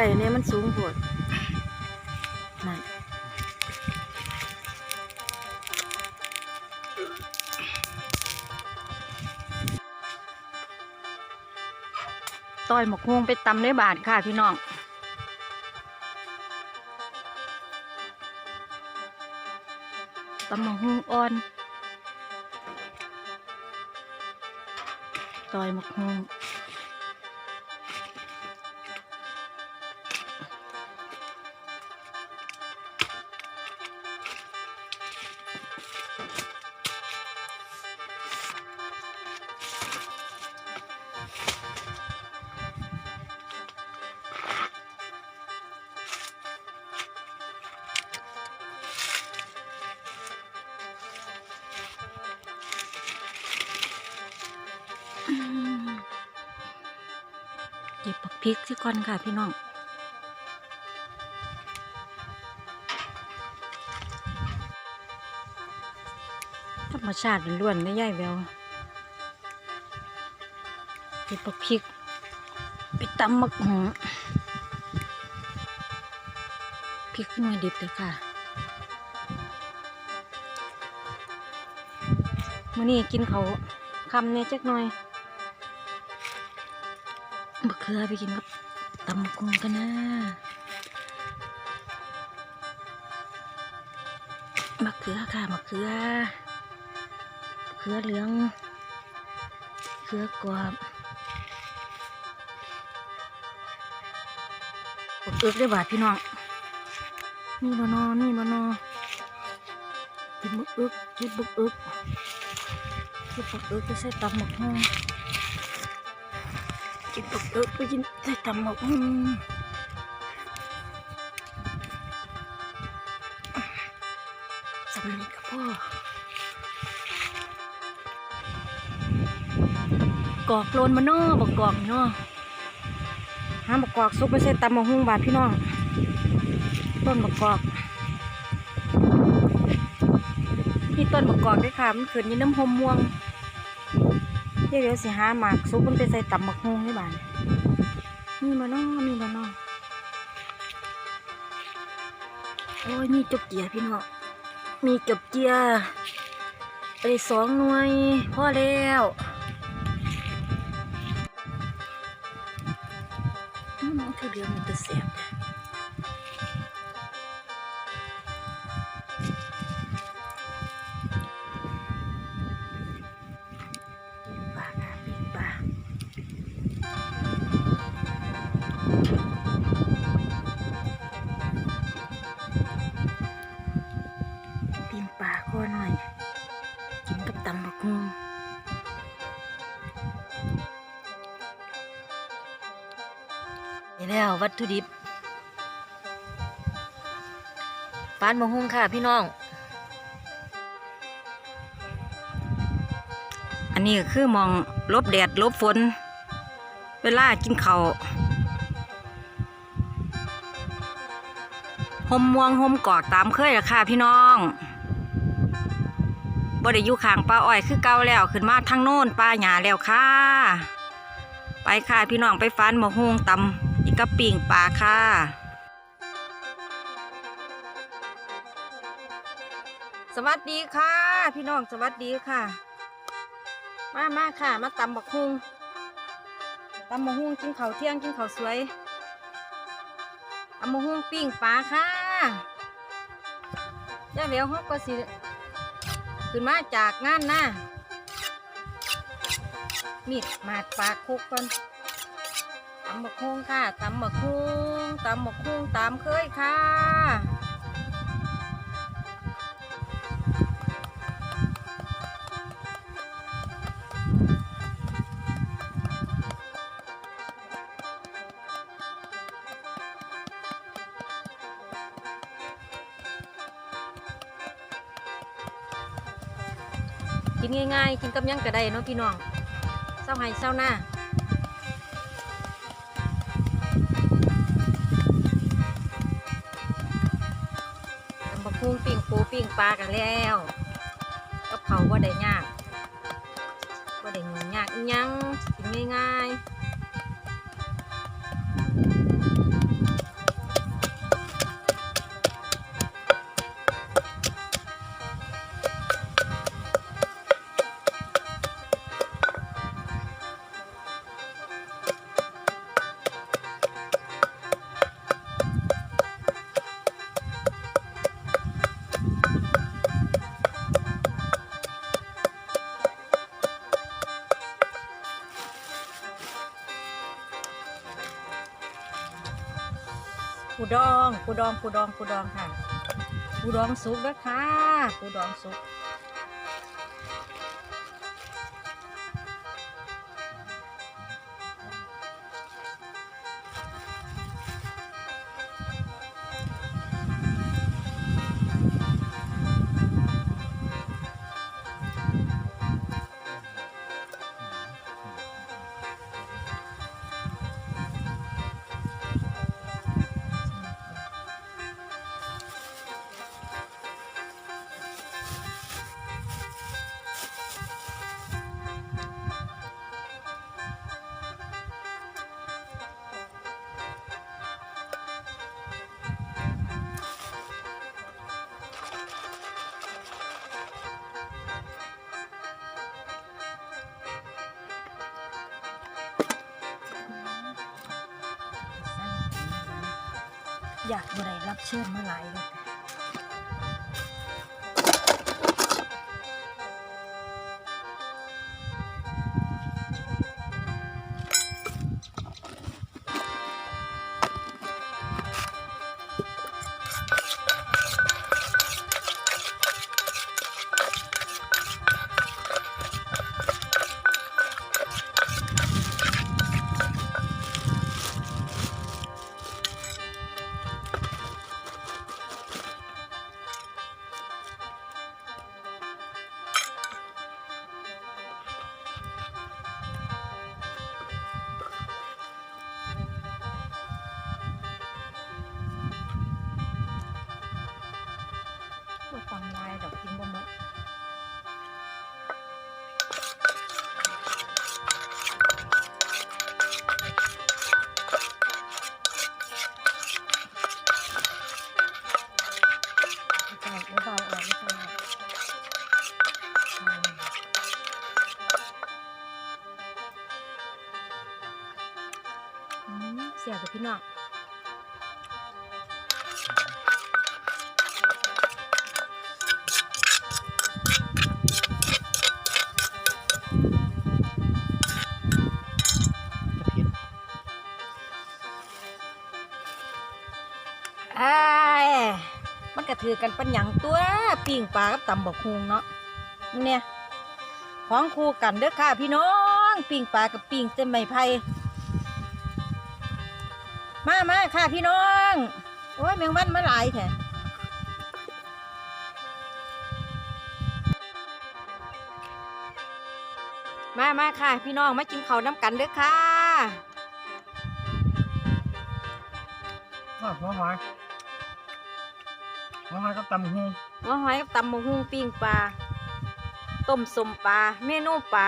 ไก่เนี่ยมันสูงโพดนั่นต้อยหมกฮวงไปตำในบาทค่ะพี่น้องตำหมกฮวงอ่อนต้อยหมกฮวง ริกที่ก่อนค่ะพี่น้องธรรมชาติล้วนๆไม่ย่ายแววเก็บปักพริกไปตำมักหงพริกขึ้นมาดิบเลยค่ะมื่อนี้กินเขาคำเนี่ยจักหน่อย บะเขือไปกินกับตำกกุงกันนะมะเขือค่ะมะเขือเขือเหลืองเขือกรอบกดเอิกได้บาทพี่น้องนี่บานอนี่บานอกินบักเอิกกินบักเอิกกินบักเอิกไปใส่ตำบักฮง กินบักเอิกไปกินใส่ตำบักฮงสำเร็จกับพ่อกอกโลนมาเนาะบักกอกเนาะห้ามบักกอกซุกไปใส่ตำบักฮงบาดพี่น้อง ต้นบักกอกนี่ต้นบักกอกได้ค่ะ มันขึ้นอยี่น้ำหอมม่วง เดี๋ยวดสิหาหมากซุปมันไปใส่ตำบักฮงให้บ้านมีมาน้อมีมาน้อโอ้ยมีจบเจียพี่น้องมีจบเจียไปสองหน่วยพ่อแล้วอืมเธอเดียวมันจะเสียบ ปลาข้อหน่อย กินกับตำบักฮุงนี่แล้ววัตถุดิบปานบักฮุงค่ะพี่น้อง อันนี้คือมองลบแดดลบฝน เวลากินเขาวห่มม่วงห่มกอกตามเคยละค่ะพี่น้อง บ่ได้อยู่ข้างป้าอ้อยคือเก่าแล้วขึ้นมาทางโน้นป้าหยาแล้วค่ะ ไปค่ะพี่น้องไปฟันหมกฮวงตำอีกกระปิ่งปลาค่ะสวัสดีค่ะ พี่น้องสวัสดีค่ะ มามาค่ะ มาตำบักฮุงตำบักฮุงกินข้าวเที่ยงกินข้าวสวยตำบักฮุงปิ้งปลาค่ะย่าเหลียวฮอกก็สิ ขึ้นมาจากงานนะมีดมาดปากคุกก่อนตำบักฮุงค่ะตำบักฮุงตำบักฮุงตามเคยค่ะ กินง่ายๆ กินกับหยังก็ได้เนาะพี่น้องเศร้าให้เศร้าหน้าตำบักหุ่งปิ้งปูปิ้งปลากันแล้วกับเขาวว่าได้ยากว่าได้ยุ่งยากอิหยังกินง่ายๆ ดองปูดองปูดองปูดองค่ะปูดองสุกนะคะปูดองสุก อยากบ่ได้รับเชิญมาหลายเลย บ่ฟังลายดอกกินบ่หมดไม่ต้อไม่เบาออกไม่ต้องอืมอืมเสียกับพี่น้อง มันก็ถือกันป็นหยังตัวปิ่งปลากับตำบกฮุงเนาะเนี่ยของคู่กันเด้อค่ะพี่น้องปิ่งปลากับปิ่งเต็มใบไผ่มามาค่ะพี่น้องโอ้ยแมงวันมาหลายแท้มามาค่ะ พี่น้องมากินข้าวน้ำกันเด้อค่ะหัวหอยหั วหอยกับตำหูหัวหอยกับตำหมูหุงปิ้งปลาต้มสมปลาเมนูปลา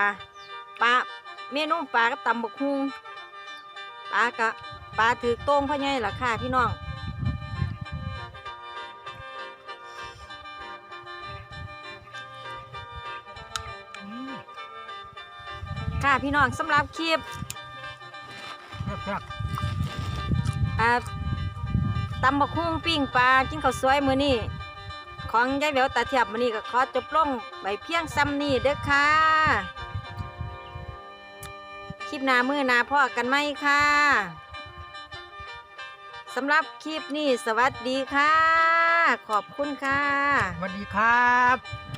ปลาเมนูปลากับตำบักฮุงปลากะปลาถือโต้งพ่อใหญ่ล่ะค่ะพี่น้องค่ะพี่น้องสำหรับคลิปแซ่บอ่า ตำบักฮุงปิ้งปลากินข้าวสวยมื้อนี้ของยายแววตาเทียบมื้อนี้ก็ขอจบลงไปเพียงซ้ำนี้เด้อค่ะ คลิปหน้ามือหน้าพ่อกันไหมค่ะสำหรับคลิปนี้สวัสดีค่ะ ขอบคุณค่ะ สวัสดีครับ